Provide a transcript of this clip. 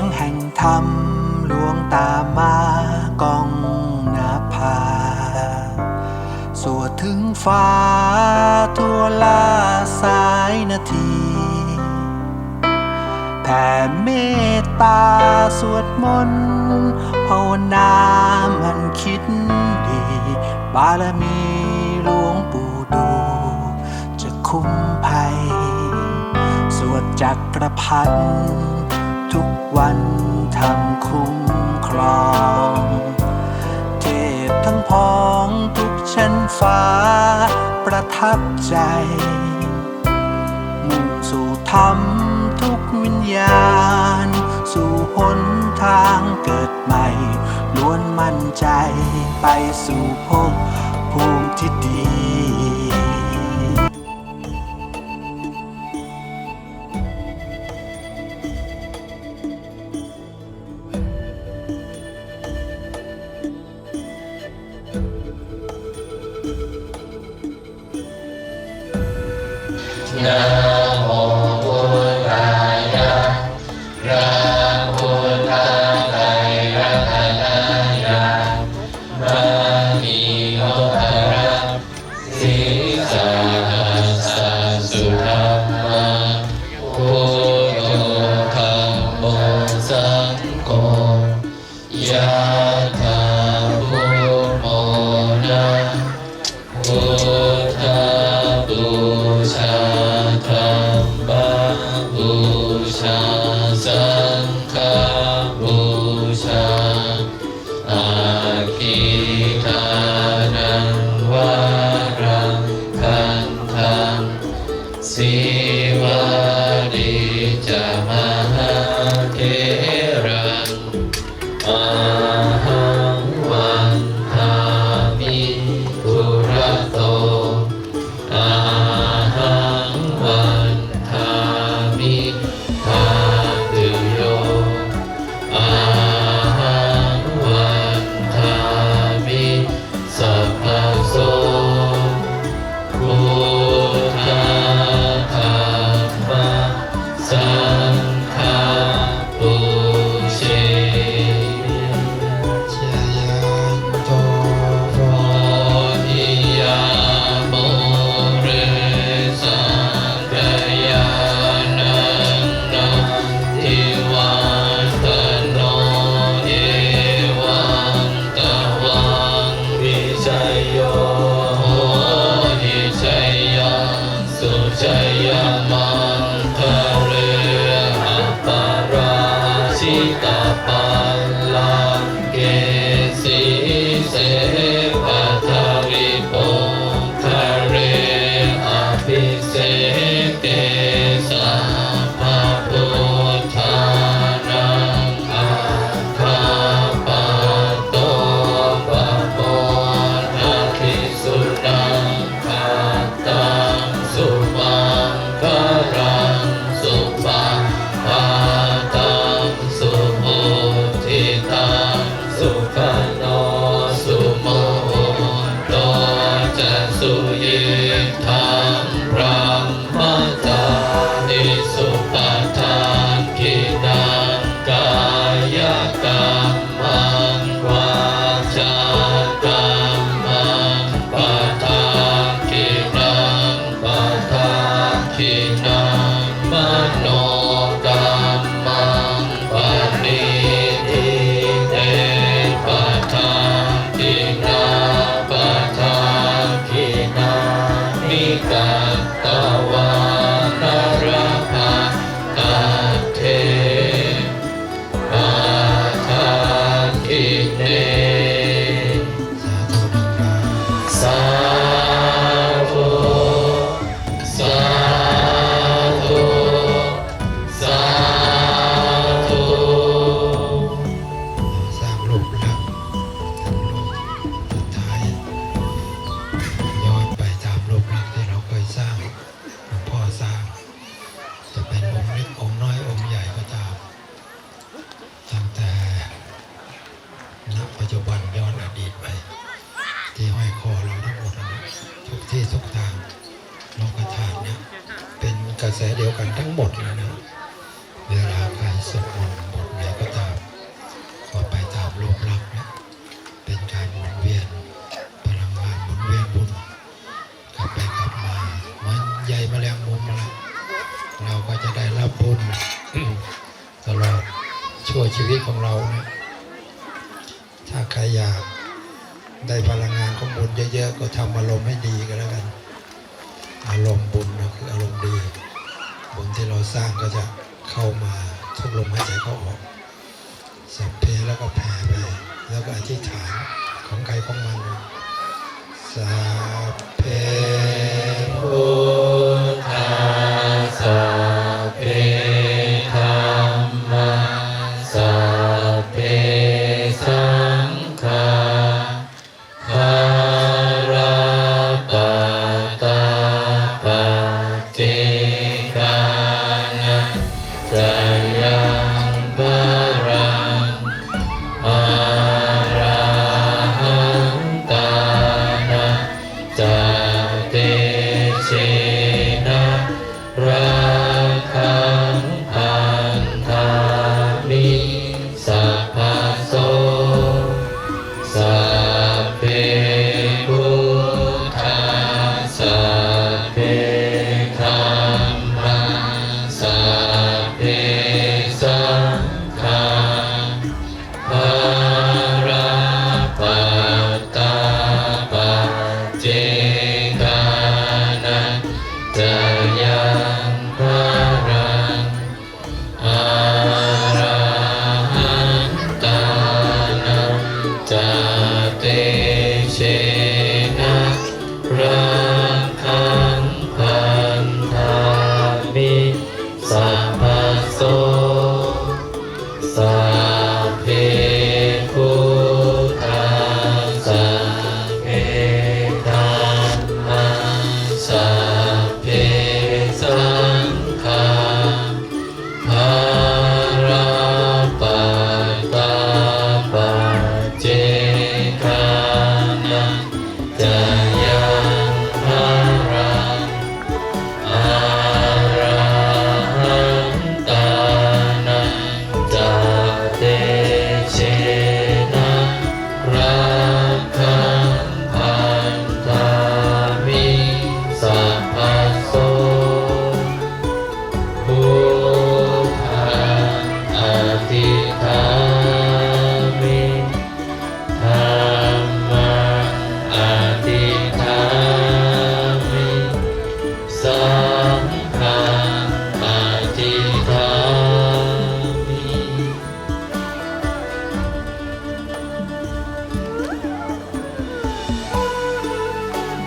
ยงแห่งธรรมหลวงตามากองนาภาสวดถึงฟ้าทั่วลาสายนาทีแผ่เมตตาสวดมนต์ภาวนามันคิดดี บารมีหลวงปู่ดูจะคุ้มภัย สวดจักรพันธ์ ใจ มุ่งสู่ธรรมทุกวิญญาณ สู่หนทางเกิดใหม่ ล้วนมั่นใจไปสู่ภพภูมิที่ดี কর 啊。Uh ระแสเดียวกันทั้งหมดเลยนะเวลาใครสวดมนต์บทไหนก็ตามก็ไปตามลมรักนะเป็นการหมุนเวียนพลังงานหมุนเวียนบุญกลับไปกลับมาเหมือนใยแมลงมุมละเราก็จะได้รับบุญตลอดช่วยชีวิตของเรานะถ้าใครอยากได้พลังงานของบุญเยอะๆก็ทำอารมณ์ให้ดีก็แล้วกัน อารมณ์บุญนะคืออารมณ์ดี บุญที่เราสร้างก็จะเข้ามาทุกลมหายใจเข้าออกสัพเพแล้วก็แผ่ไปแล้วก็อธิษฐานของใครของมันสา